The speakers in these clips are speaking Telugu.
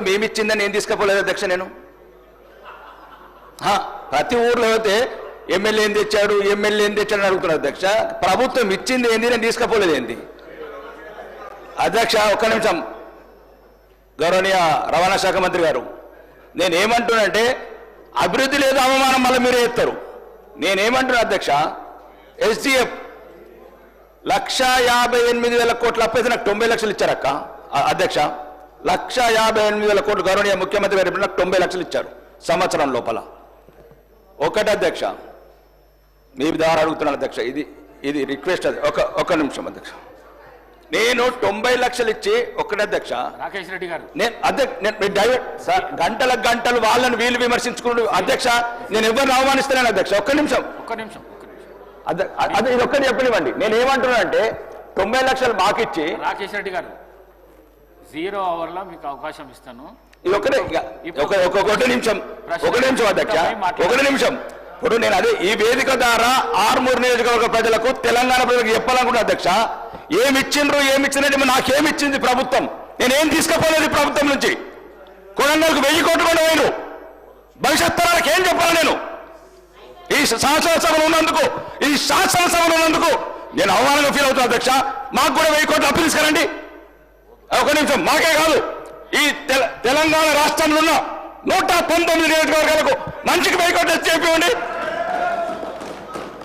ప్రభుత్వం ఏమిచ్చిందని ఏం తీసుకపోలేదు అధ్యక్ష నేను? ప్రతి ఊర్లో అయితే ఎమ్మెల్యే ఏం తెచ్చాడు ఎమ్మెల్యే ఏం తెచ్చాడు అని అడుగుతున్నారు అధ్యక్ష. ప్రభుత్వం ఇచ్చింది ఏంది నేను తీసుకపోలేదు ఏంది? అధ్యక్ష ఒక్క నిమిషం. గౌరవనీయ రవాణా శాఖ మంత్రి గారు నేను ఏమంటున్నానంటే అభివృద్ధి లేదు అవమానం మళ్ళీ మీరే ఎత్తారు నేనేమంటున్నా అధ్యక్ష ఎస్డిఎఫ్ లక్ష యాభై ఎనిమిది వేల కోట్ల అప్పైతే నాకు తొంభై లక్షలు ఇచ్చారక్క. అధ్యక్ష లక్ష యాభై ఎనిమిది వేల కోట్లు గౌరవనీయ ముఖ్యమంత్రి గారు నాకు తొంభై లక్షలు ఇచ్చారు సంవత్సరం లోపల. ఒకటి అధ్యక్ష మీ ద్వారా అడుగుతున్నాను అధ్యక్ష ఇది ఇది రిక్వెస్ట్ అది. ఒక ఒక నిమిషం అధ్యక్ష. నేను తొంభై లక్షలు ఇచ్చి ఒకటి అధ్యక్ష రాకేష్ రెడ్డి గారు. నేను అధ్యక్ష నేను డైవర్ట్ సార్ గంటల గంటలు వాళ్ళని వీళ్ళు విమర్శించుకుంటూ అధ్యక్ష నేను ఎవరిని అవమానిస్తున్నాను అధ్యక్ష? ఒక్క నిమిషం. ఒక్క నిమిషం ఒక్క నిమిషం. అదే అదే ఇది ఒక్కటి చెప్పనివ్వండి. నేను ఏమంటున్నానంటే తొంభై లక్షలు మాకిచ్చి రాకేష్ రెడ్డి గారు జీరో అవర్లో మీకు అవకాశం ఇస్తాను. ఇది ఒకటే ఇక ఒక ఒక ఒకటి నిమిషం నిమిషం అధ్యక్ష ఒకటి నిమిషం. ఇప్పుడు నేను అదే ఈ వేదిక ద్వారా ఆర్మూరు నియోజకవర్గ ప్రజలకు తెలంగాణ ప్రజలకు చెప్పాలనుకుంటున్నా అధ్యక్ష ఏమి ఇచ్చిండ్రు ఏమి ఇచ్చినట్టు నాకేమి ఇచ్చింది ప్రభుత్వం. నేనేం తీసుకుపోలేదు ప్రభుత్వం నుంచి. కొడంగల్కు వెయ్యి కోట్లు కూడా వేయను భవిష్యత్ తరాలకు ఏం చెప్పాలి నేను? ఈ శాసనసభలో ఉన్నందుకు ఈ శాసనసభలో ఉన్నందుకు నేను అవమానంగా ఫీల్ అవుతున్నా అధ్యక్ష. మాకు కూడా వెయ్యి కోట్లు అప్పు తీసుకురండి. ఒక నిమిషం మాకే కాదు. ఈ తెల- తెలంగాణ రాష్ట్రంలో ఉన్న నూట పంతొమ్మిది నియోజకవర్గాలకు మంచికి తెచ్చి చెప్పివ్వండి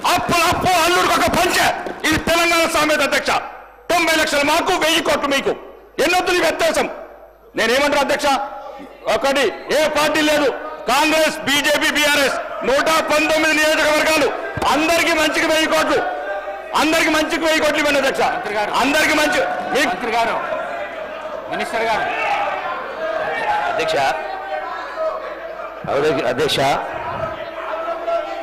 అప్పు అప్పు అల్లుడికి ఒక పంచ. ఇది తెలంగాణ సామెత అధ్యక్ష. తొంభై లక్షలు మాకు వెయ్యి కోట్లు మీకు. ఎన్నొద్దు వ్యత్యాసం? నేనేమంటారు అధ్యక్ష? ఒకటి ఏ పార్టీ లేదు. Congress BJP BRS. నూట పంతొమ్మిది నియోజకవర్గాలు. అందరికి మంచికి వెయ్యి కోట్లు. అందరికి మంచికి వెయ్యి కోట్లు ఇవ్వండి అధ్యక్ష. అందరికి మంచి గారు. మినిస్టర్ గారు అధ్యక్ష అధ్యక్ష